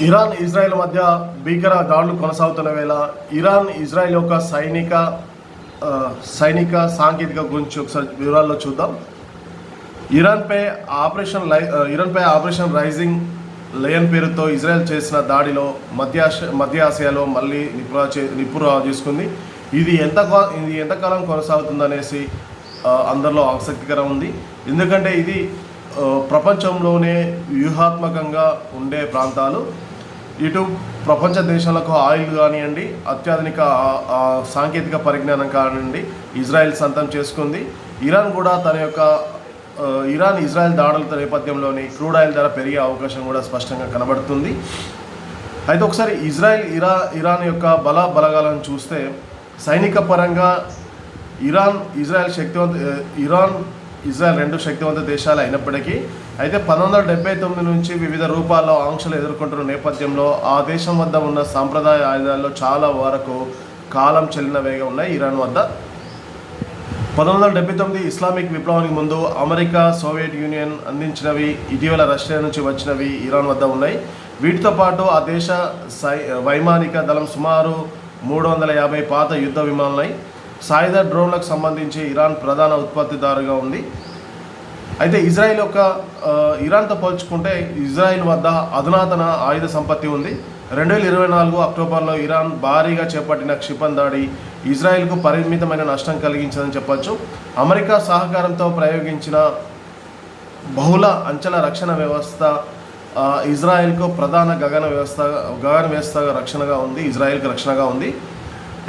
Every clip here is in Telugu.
ఇరాన్ ఇజ్రాయెల్ మధ్య భీకర దాడులు కొనసాగుతున్న వేళ ఇరాన్ ఇజ్రాయెల్ యొక్క సైనిక సైనిక సాంకేతిక గురించి ఒకసారి వివరాల్లో చూద్దాం. ఇరాన్పై ఆపరేషన్ లై ఇరాన్పై ఆపరేషన్ రైజింగ్ లయన్ పేరుతో ఇజ్రాయెల్ చేసిన దాడిలో మధ్య మధ్య ఆసియాలో మళ్ళీ నిపుణ చే- నిపుణ చేసుకుంది. ఇది ఎంత ఇది ఎంతకాలం కొనసాగుతుందనేసి అందరిలో ఆసక్తికరం ఉంది. ఎందుకంటే ఇది ప్రపంచంలోనే వ్యూహాత్మకంగా ఉండే ప్రాంతాలు. ఇటు ప్రపంచ దేశాలకు ఆయిల్ కానివ్వండి అత్యాధునిక సాంకేతిక పరిజ్ఞానం కానివ్వండి ఇజ్రాయెల్ సొంతం చేసుకుంది. ఇరాన్ కూడా తన యొక్క ఇరాన్ ఇజ్రాయెల్ దాడుల నేపథ్యంలోని క్రూడ్ ఆయిల్ ధర పెరిగే అవకాశం కూడా స్పష్టంగా కనబడుతుంది. అయితే ఒకసారి ఇజ్రాయెల్ ఇరా ఇరాన్ యొక్క బల బలగాలను చూస్తే సైనిక పరంగా ఇరాన్ ఇజ్రాయెల్ శక్తివంత ఇరాన్ ఇజ్రాయెల్ రెండు శక్తివంత దేశాలు అయినప్పటికీ అయితే పంతొమ్మిది వందల డెబ్బై తొమ్మిది నుంచి వివిధ రూపాల్లో ఆంక్షలు ఎదుర్కొంటున్న నేపథ్యంలో ఆ దేశం వద్ద ఉన్న సాంప్రదాయ ఆయుధాల్లో చాలా వరకు కాలం చెల్లినవేగా ఉన్నాయి. ఇరాన్ వద్ద పంతొమ్మిది వందల డెబ్బై తొమ్మిది ఇస్లామిక్ విప్లవానికి ముందు అమెరికా సోవియట్ యూనియన్ అందించినవి ఇటీవల రష్యా నుంచి వచ్చినవి ఇరాన్ వద్ద ఉన్నాయి. వీటితో పాటు ఆ దేశ సై వైమానిక దళం సుమారు మూడు వందల యాభై పాత యుద్ధ విమానాలై సాయుధ డ్రోన్లకు సంబంధించి ఇరాన్ ప్రధాన ఉత్పత్తిదారుగా ఉంది. అయితే ఇజ్రాయెల్ యొక్క ఇరాన్తో పోల్చుకుంటే ఇజ్రాయెల్ వద్ద అధునాతన ఆయుధ సంపత్తి ఉంది. రెండు వేల ఇరవై నాలుగు అక్టోబర్లో ఇరాన్ భారీగా చేపట్టిన క్షిపణి దాడి ఇజ్రాయెల్కు పరిమితమైన నష్టం కలిగించిందని చెప్పవచ్చు అమెరికా సహకారంతో ప్రయోగించిన బహుళ అంచెల రక్షణ వ్యవస్థ ఇజ్రాయెల్కు ప్రధాన గగన వ్యవస్థ గగన వ్యవస్థ రక్షణగా ఉంది ఇజ్రాయెల్కి రక్షణగా ఉంది.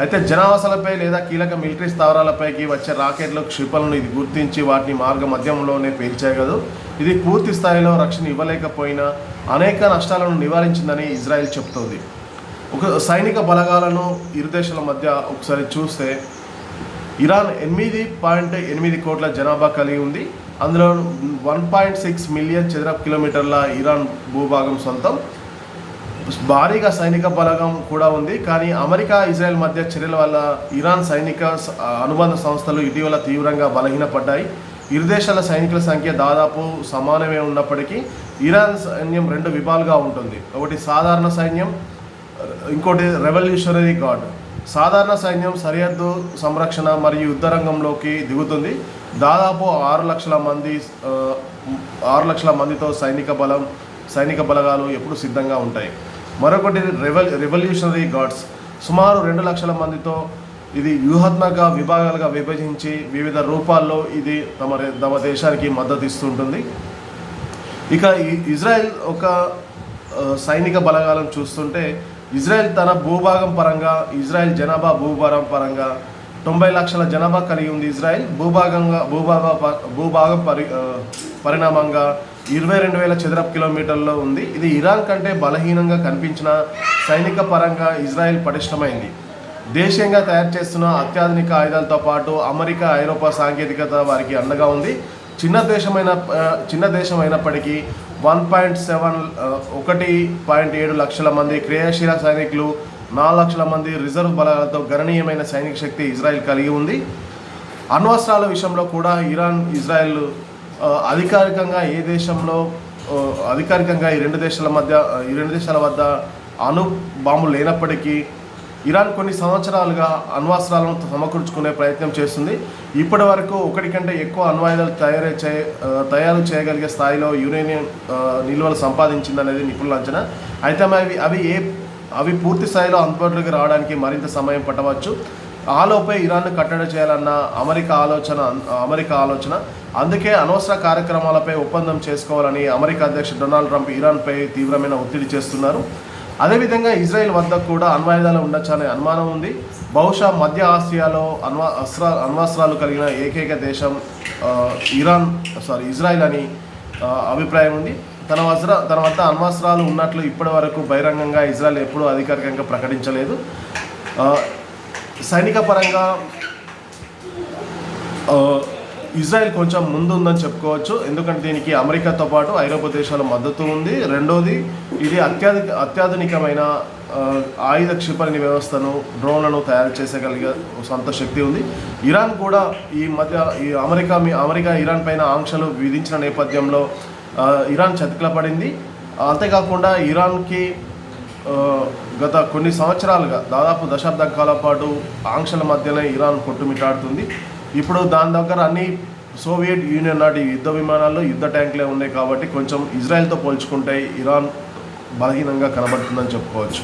అయితే జనావాసాలపై లేదా కీలక మిలిటరీ స్థావరాలపైకి వచ్చే రాకెట్లు క్షిపణులను ఇది గుర్తించి వాటిని మార్గ మధ్యంలోనే పేల్చేయగదు ఇది పూర్తి స్థాయిలో రక్షణ ఇవ్వలేకపోయినా అనేక నష్టాలను నివారించిందని ఇజ్రాయెల్ చెప్తోంది. ఒక సైనిక బలగాలను ఇరు దేశాల మధ్య ఒకసారి చూస్తే ఇరాన్ ఎనిమిది పాయింట్ ఎనిమిది కోట్ల జనాభా కలిగి ఉంది. అందులో వన్ పాయింట్ సిక్స్ మిలియన్ చదరపు కిలోమీటర్ల ఇరాన్ భూభాగం సొంతం. భారీగా సైనిక బలగం కూడా ఉంది. కానీ అమెరికా ఇజ్రాయెల్ మధ్య చర్యల వల్ల ఇరాన్ సైనిక అనుబంధ సంస్థలు ఇటీవల తీవ్రంగా బలహీనపడ్డాయి. ఇరు దేశాల సైనికుల సంఖ్య దాదాపు సమానమే ఉన్నప్పటికీ ఇరాన్ సైన్యం రెండు విభాలుగా ఉంటుంది. ఒకటి సాధారణ సైన్యం ఇంకోటి రెవల్యూషనరీ గార్డ్. సాధారణ సైన్యం సరిహద్దు సంరక్షణ మరియు యుద్ధ రంగంలోకి దిగుతుంది. దాదాపు ఆరు లక్షల మంది ఆరు లక్షల మందితో సైనిక బలం సైనిక బలగాలు ఎప్పుడు సిద్ధంగా ఉంటాయి. మరొకటి రెవల్ రెవల్యూషనరీ గార్డ్స్ సుమారు రెండు లక్షల మందితో ఇది వ్యూహాత్మక విభాగాలుగా విభజించి వివిధ రూపాల్లో ఇది తమ తమ దేశానికి మద్దతు ఇస్తుంటుంది. ఇక ఈ- ఇజ్రాయెల్ ఒక సైనిక బలగాలను చూస్తుంటే ఇజ్రాయెల్ తన భూభాగం పరంగా ఇజ్రాయెల్ జనాభా భూభాగం పరంగా తొంభై లక్షల జనాభా కలిగి ఉంది ఇజ్రాయెల్. భూభాగంగా భూభాగ ప- భూభాగం పరి పరిణామంగా ఇరవై రెండు వేల చదరపు కిలోమీటర్లో ఉంది. ఇది ఇరాన్ కంటే బలహీనంగా కనిపించిన సైనిక పరంగా ఇజ్రాయెల్ పటిష్టమైంది. దేశీయంగా తయారు చేస్తున్న అత్యాధునిక ఆయుధాలతో పాటు అమెరికా ఐరోపా సాంకేతికత వారికి అండగా ఉంది. చిన్న దేశమైన చిన్న దేశం అయినప్పటికీ వన్ పాయింట్ సెవెన్ ఒకటి పాయింట్ ఏడు లక్షల మంది క్రియాశీల సైనికులు నాలుగు లక్షల మంది రిజర్వ్ బలాలతో గణనీయమైన సైనిక శక్తి ఇజ్రాయెల్ కలిగి ఉంది. అణ్వస్త్రాల విషయంలో కూడా ఇరాన్ ఇజ్రాయెల్ అధికారికంగా ఏ దేశంలో అధికారికంగా ఈ రెండు దేశాల మధ్య ఈ రెండు దేశాల వద్ద అణు బాంబులు లేనప్పటికీ ఇరాన్ కొన్ని సంవత్సరాలుగా అణ్వాస్త్రాలను సమకూర్చుకునే ప్రయత్నం చేస్తుంది. ఇప్పటి వరకు ఒకటి కంటే ఎక్కువ అణ్వాయుధాలు తయారు చే తయారు చేయగలిగే స్థాయిలో యురేనియం నిల్వలు నిల్వలు సంపాదించిందనేది నిపుణుల అంచనా. అయితే అవి అవి ఏ అవి పూర్తి స్థాయిలో అందుబాటులోకి రావడానికి మరింత సమయం పట్టవచ్చు. ఆలోపే ఇరాన్ను కట్టడి చేయాలన్న అమెరికా ఆలోచన అమెరికా ఆలోచన. అందుకే అనవసర కార్యక్రమాలపై ఒప్పందం చేసుకోవాలని అమెరికా అధ్యక్షుడు డొనాల్డ్ ట్రంప్ ఇరాన్పై తీవ్రమైన ఒత్తిడి చేస్తున్నారు. అదేవిధంగా ఇజ్రాయెల్ వద్ద కూడా అణ్వాయుధాలు ఉండొచ్చనే అనుమానం ఉంది. బహుశా మధ్య ఆసియాలో అణ్వా అస్త్ర అణ్వాస్త్రాలు కలిగిన ఏకైక దేశం ఇరాన్ సారీ ఇజ్రాయెల్ అని అభిప్రాయం ఉంది. తన వస్త్ర తన వద్ద అణ్వాస్త్రాలు ఉన్నట్లు ఇప్పటి వరకు బహిరంగంగా ఇజ్రాయెల్ ఎప్పుడూ అధికారికంగా ప్రకటించలేదు. సైనిక పరంగా ఇజ్రాయెల్ కొంచెం ముందుందని చెప్పుకోవచ్చు. ఎందుకంటే దీనికి అమెరికాతో పాటు ఐరోపా దేశాల మద్దతు ఉంది. రెండోది ఇది అత్యాధిక అత్యాధునికమైన ఆయుధ క్షిపణి వ్యవస్థను డ్రోన్లను తయారు చేసేగలిగే సొంత శక్తి ఉంది. ఇరాన్ కూడా ఈ మధ్య ఈ అమెరికా మీ అమెరికా ఇరాన్ పైన ఆంక్షలు విధించిన నేపథ్యంలో ఇరాన్ చతికిల పడింది అంతేకాకుండా ఇరాన్కి గత కొన్ని సంవత్సరాలుగా దాదాపు దశాబ్దం కాలం పాటు ఆంక్షల మధ్యనే ఇరాన్ కొట్టుమిట్టాడుతుంది. ఇప్పుడు దాని దగ్గర అన్ని సోవియట్ యూనియన్ నాటి యుద్ధ విమానాలు యుద్ధ ట్యాంకులే ఉన్నాయి కాబట్టి కొంచెం ఇజ్రాయెల్తో పోల్చుకుంటే ఇరాన్ బలహీనంగా కనబడుతుందని చెప్పుకోవచ్చు.